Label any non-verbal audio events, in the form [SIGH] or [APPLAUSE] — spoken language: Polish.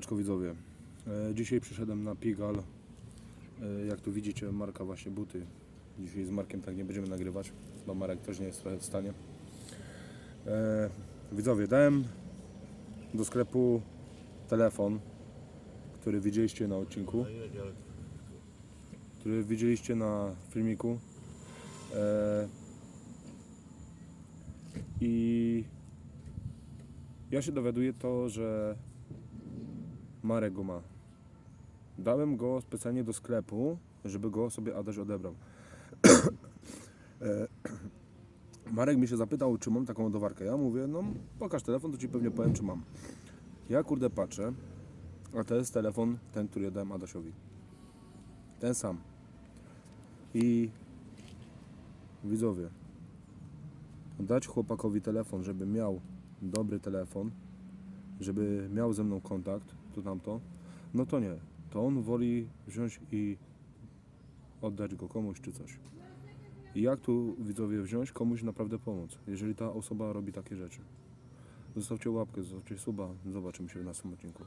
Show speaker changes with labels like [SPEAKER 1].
[SPEAKER 1] Siemaneczko widzowie. E, dzisiaj przyszedłem na Pigal. E, jak tu widzicie, Marka właśnie buty. Dzisiaj z Markiem tak nie będziemy nagrywać, bo Marek też nie jest trochę w stanie. E, widzowie, dałem do sklepu telefon, który widzieliście na odcinku, który widzieliście na filmiku. I ja się dowiaduję to, że Marek go ma. Dałem go specjalnie do sklepu, żeby go sobie Adaś odebrał. [COUGHS] E, [COUGHS] Marek mi się zapytał, czy mam taką ładowarkę. Ja mówię, no pokaż telefon, to ci pewnie powiem, czy mam. Ja kurde patrzę, a to jest telefon, ten, który ja dałem Adasiowi. Ten sam. I widzowie, dać chłopakowi telefon, żeby miał dobry telefon, żeby miał ze mną kontakt, to tamto, no to nie. To on woli wziąć i oddać go komuś czy coś. I jak tu widzowie wziąć komuś naprawdę pomóc, jeżeli ta osoba robi takie rzeczy? Zostawcie łapkę, zostawcie suba, zobaczymy się w następnym odcinku.